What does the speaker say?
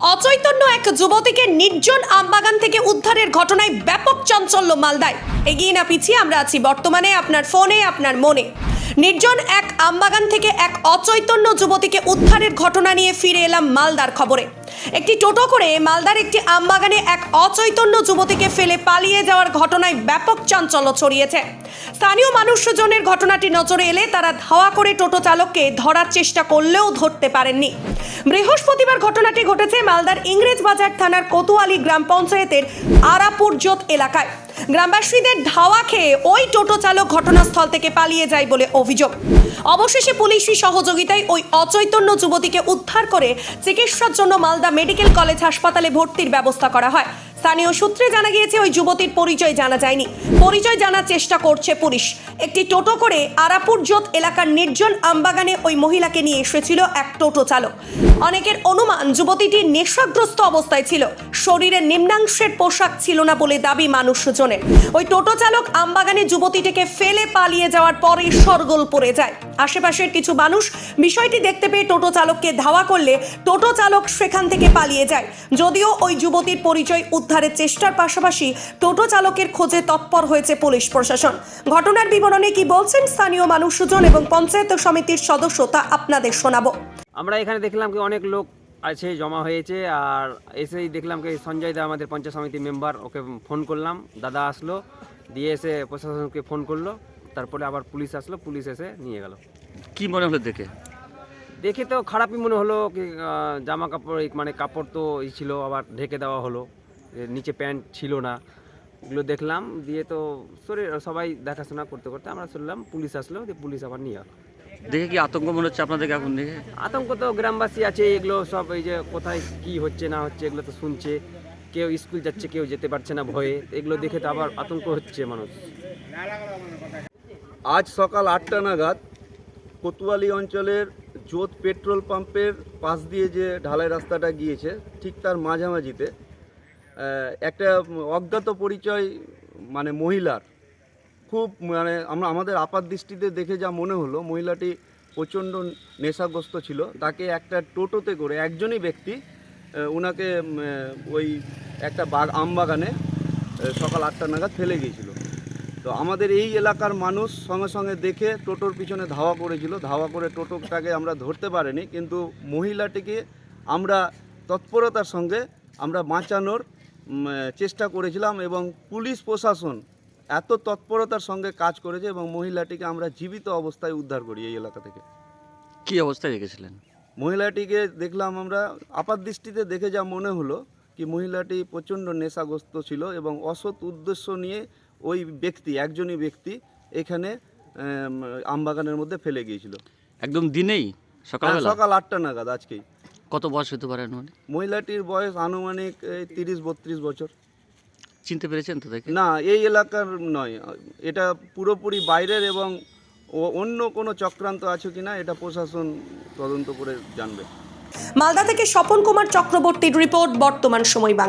অচৈতন্য এক যুবতীকে নির্জন আমবাগান থেকে উদ্ধারের ঘটনায় ব্যাপক চাঞ্চল্য মালদায়। এগিয়ে না পিছিয়ে আমরা আছি বর্তমানে আপনার ফোনে, আপনার মনে। নির্জন এক আমবাগান থেকে এক অচৈতন্য যুবতীকে উদ্ধারের ঘটনা নিয়ে ফিরে এলাম মালদার খবরে। একটি টোটো করে মালদার একটি আমবাগানে এক অচৈতন্য যুবতীকে ফেলে পালিয়ে যাওয়ার ঘটনায় ব্যাপক চাঞ্চল্য ছড়িয়েছে। স্থানীয় মানুষজনের ঘটনাটি নজরে এলে তারা ধাওয়া করে টোটো চালককে ধরার চেষ্টা করলেও ধরতে পারেননি। বৃহস্পতিবার ঘটনাটি ঘটেছে মালদার ইংরেজ বাজার থানার কোতোয়ালি গ্রাম পঞ্চায়েতের আরাপুর জোত এলাকায়। গ্রামবাসীদের ধাওয়া খেয়ে ওই টোটো চালক ঘটনাস্থল থেকে পালিয়ে যায় বলে অভিযোগ। অবশেষে পুলিশি সহযোগিতায় ওই অচৈতন্য যুবতীকে উদ্ধার করে চিকিৎসার জন্য মালদা মেডিকেল কলেজ হাসপাতালে ভর্তির ব্যবস্থা করা হয়। স্থানীয় সূত্রে জানা গিয়েছে, ওই যুবতীর পরিচয় জানা যায়নি। পরিচয় জানার চেষ্টা করছে পুলিশ। একটি টোটো করে আরাপুর জোত এলাকার নির্জন আমবাগানে ওই মহিলাকে নিয়ে এসেছিল এক টোটো চালক। অনেকের অনুমান যুবতীটি নেশাগ্রস্ত অবস্থায় ছিল। শরীরের নিম্নাংশের পোশাক ছিল না বলে দাবি মানুষজনের। ওই টোটো চালক আমবাগানে যুবতীটিকে ফেলে পালিয়ে যাওয়ার পরে সরগোল পড়ে যায়। আশেপাশের কিছু মানুষ বিষয়টি দেখতে পেয়ে টোটো চালককে ধাওয়া করলে টোটো চালক সেখান থেকে পালিয়ে যায়। যদিও ওই যুবতীর পরিচয় উদ্ধারের চেষ্টার পাশাপাশি টোটো চালকের খোঁজে তৎপর হয়েছে পুলিশ প্রশাসন। ঘটনার বিবরণে কি বলছেন স্থানীয় মানুষজন এবং পঞ্চায়েত সমিতির সদস্য তা আপনাদের শোনাবো। আমরা এখানে দেখলাম কি অনেক লোক আছে জমা হয়েছে আর এসেই দেখলাম কি সঞ্জয় দা আমাদের পঞ্চায়েত সমিতি মেম্বার ওকে ফোন করলাম দাদা আসলো দিয়ে এসে প্রশাসনকে ফোন করল তারপরে আবার পুলিশ আসলো পুলিশ এসে নিয়ে গেল। কি মনে হলো দেখে? দেখে তো খারাপই মনে হলো কি জামা কাপড় মানে কাপড় তো ই ছিল আবার ঢেকে দেওয়া হলো নিচে প্যান্ট ছিল না। এগুলো দেখলাম দিয়ে তো শরীর সবাই দেখাশোনা করতে করতে আমরা শুনলাম পুলিশ আসলো দিয়ে পুলিশ আবার নিয়ে গেল দেখে কি আতঙ্ক মনে হচ্ছে আপনাদেরকে এখন দেখে? আতঙ্ক তো গ্রামবাসী আছে এগুলো সব এই যে কোথায় কি হচ্ছে না হচ্ছে এগুলো তো শুনছে। কেউ স্কুল যাচ্ছে কেউ যেতে পারছে না ভয়ে। এগুলো দেখে তো আবার আতঙ্ক হচ্ছে মানুষ। আজ সকাল আটটা নাগাদ কোতোয়ালি অঞ্চলের জোত পেট্রোল পাম্পের পাশ দিয়ে যে ঢালাই রাস্তাটা গিয়েছে ঠিক তার মাঝামাঝিতে একটা অজ্ঞাত পরিচয় মানে মহিলার। খুব মানে আমরা আমাদের আপাত দৃষ্টিতে দেখে যা মনে হলো, মহিলাটি প্রচণ্ড নেশাগ্রস্ত ছিল। তাকে একটা টোটোতে করে একজনই ব্যক্তি ওনাকে ওই একটা বাগ আম বাগানে সকাল আটটা নাগাদ ফেলে গিয়েছিল। তো আমাদের এই এলাকার মানুষ সঙ্গে সঙ্গে দেখে টোটোর পিছনে ধাওয়া করেছিল। ধাওয়া করে টোটোটাকে আমরা ধরতে পারিনি, কিন্তু মহিলাটিকে আমরা তৎপরতার সঙ্গে আমরা বাঁচানোর চেষ্টা করেছিলাম এবং পুলিশ প্রশাসন এত তৎপরতার সঙ্গে কাজ করেছে এবং মহিলাটিকে আমরা জীবিত অবস্থায় উদ্ধার করি এই এলাকা থেকে। কি অবস্থায় রেখেছিলেন মহিলাটিকে দেখলাম আমরা আপাত দৃষ্টিতে দেখে যা মনে হলো কি মহিলাটি প্রচণ্ড নেশাগ্রস্ত ছিল এবং অসৎ উদ্দেশ্য নিয়ে ওই ব্যক্তি একজনই ব্যক্তি এখানে আমবাগানের মধ্যে ফেলে গিয়েছিল। একদম দিনেই? সকাল সকাল আটটা নাগাদ আজকেই। কত বয়স হতে পারে আনুমানিক? মহিলাটির বয়স আনুমানিক এই তিরিশ বত্রিশ বছর। চিনতে পেরেছেন তো দেখে না এই এলাকার নয়। এটা পুরোপুরি বাইরের এবং ও- অন্য কোনো চক্রান্ত আছে কিনা এটা প্রশাসন তদন্ত করে জানবে। মালদা থেকে স্বপন কুমার চক্রবর্তীর রিপোর্ট বর্তমান সময় বাংলা।